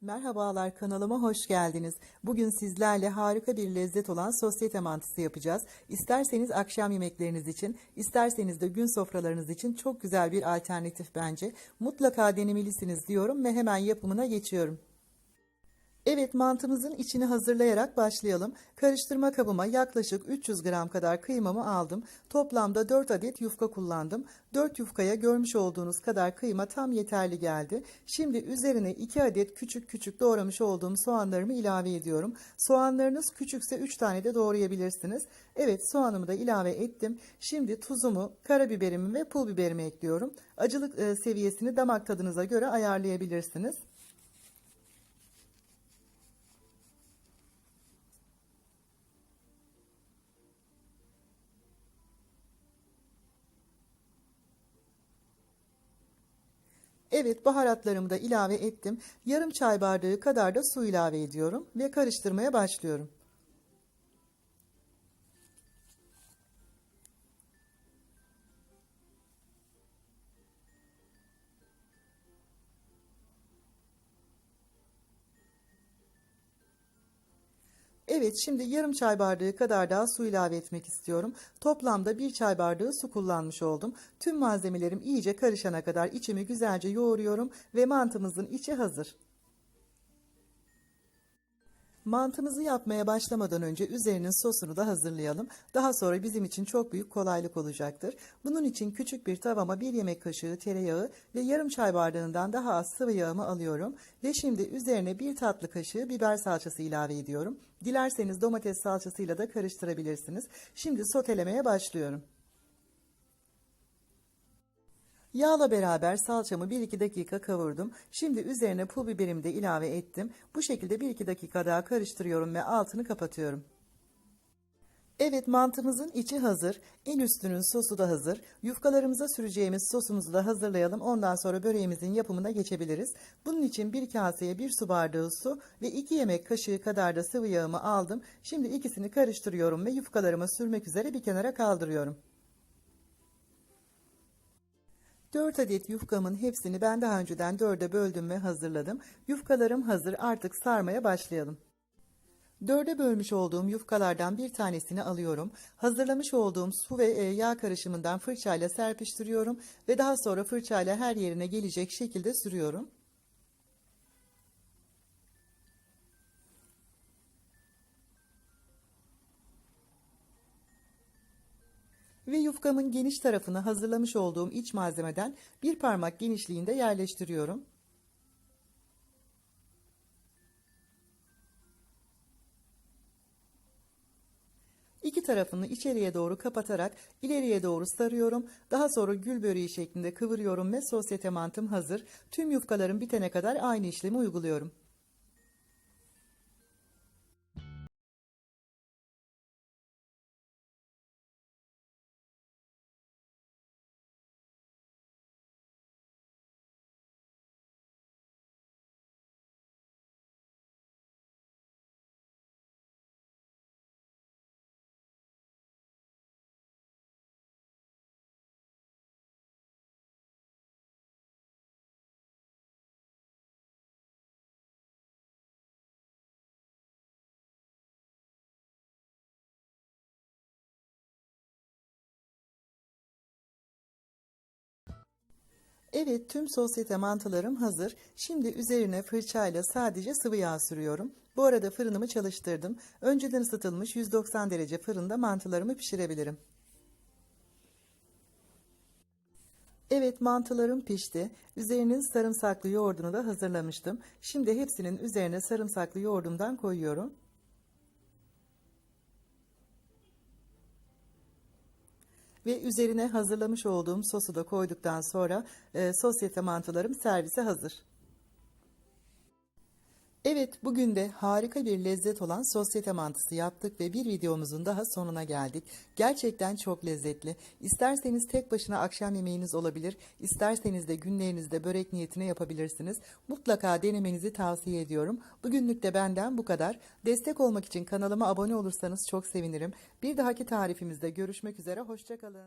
Merhabalar kanalıma hoş geldiniz. Bugün sizlerle harika bir lezzet olan sosyete mantısı yapacağız. İsterseniz akşam yemekleriniz için, isterseniz de gün sofralarınız için çok güzel bir alternatif bence. Mutlaka denemelisiniz diyorum ve hemen yapımına geçiyorum. Evet mantımızın içini hazırlayarak başlayalım. Karıştırma kabıma yaklaşık 300 gram kadar kıymamı aldım. Toplamda 4 adet yufka kullandım. 4 yufkaya görmüş olduğunuz kadar kıyma tam yeterli geldi. Şimdi üzerine 2 adet küçük küçük doğramış olduğum soğanlarımı ilave ediyorum. Soğanlarınız küçükse 3 tane de doğrayabilirsiniz. Evet soğanımı da ilave ettim. Şimdi tuzumu, karabiberimi ve pul biberimi ekliyorum. Acılık e, seviyesini damak tadınıza göre ayarlayabilirsiniz. Evet baharatlarımı da ilave ettim. Yarım çay bardağı kadar da su ilave ediyorum ve karıştırmaya başlıyorum. Evet şimdi yarım çay bardağı kadar daha su ilave etmek istiyorum. Toplamda bir çay bardağı su kullanmış oldum. Tüm malzemelerim iyice karışana kadar içimi güzelce yoğuruyorum ve mantımızın içi hazır. Mantımızı yapmaya başlamadan önce üzerinin sosunu da hazırlayalım. Daha sonra bizim için çok büyük kolaylık olacaktır. Bunun için küçük bir tavama bir yemek kaşığı tereyağı ve yarım çay bardağından daha az sıvı yağımı alıyorum. Ve şimdi üzerine bir tatlı kaşığı biber salçası ilave ediyorum. Dilerseniz domates salçasıyla da karıştırabilirsiniz. Şimdi sotelemeye başlıyorum. Yağla beraber salçamı 1-2 dakika kavurdum. Şimdi üzerine pul biberimi de ilave ettim. Bu şekilde 1-2 dakika daha karıştırıyorum ve altını kapatıyorum. Evet mantımızın içi hazır. En üstünün sosu da hazır. Yufkalarımıza süreceğimiz sosumuzu da hazırlayalım. Ondan sonra böreğimizin yapımına geçebiliriz. Bunun için bir kaseye bir su bardağı su ve 2 yemek kaşığı kadar da sıvı yağımı aldım. Şimdi ikisini karıştırıyorum ve yufkalarıma sürmek üzere bir kenara kaldırıyorum. 4 adet yufkamın hepsini ben daha önceden 4'e böldüm ve hazırladım. Yufkalarım hazır artık sarmaya başlayalım. 4'e bölmüş olduğum yufkalardan bir tanesini alıyorum. Hazırlamış olduğum su ve e, yağ karışımından fırçayla serpiştiriyorum ve daha sonra fırçayla her yerine gelecek şekilde sürüyorum. Ve yufkamın geniş tarafını hazırlamış olduğum iç malzemeden bir parmak genişliğinde yerleştiriyorum. İki tarafını içeriye doğru kapatarak ileriye doğru sarıyorum. Daha sonra gül böreği şeklinde kıvırıyorum ve sosyete mantım hazır. Tüm yufkalarım bitene kadar aynı işlemi uyguluyorum. Evet tüm sosyete mantılarım hazır. Şimdi üzerine fırçayla sadece sıvı yağ sürüyorum. Bu arada fırınımı çalıştırdım. Önceden ısıtılmış 190 derece fırında mantılarımı pişirebilirim. Evet mantılarım pişti. Üzerinin sarımsaklı yoğurdunu da hazırlamıştım. Şimdi hepsinin üzerine sarımsaklı yoğurdumdan koyuyorum. Ve üzerine hazırlamış olduğum sosu da koyduktan sonra e, sosyete mantılarım servise hazır. Evet bugün de harika bir lezzet olan sosyete mantısı yaptık ve bir videomuzun daha sonuna geldik. Gerçekten çok lezzetli. İsterseniz tek başına akşam yemeğiniz olabilir, isterseniz de günlerinizde börek niyetine yapabilirsiniz. Mutlaka denemenizi tavsiye ediyorum. Bugünlük de benden bu kadar. Destek olmak için kanalıma abone olursanız çok sevinirim. Bir dahaki tarifimizde görüşmek üzere, hoşçakalın.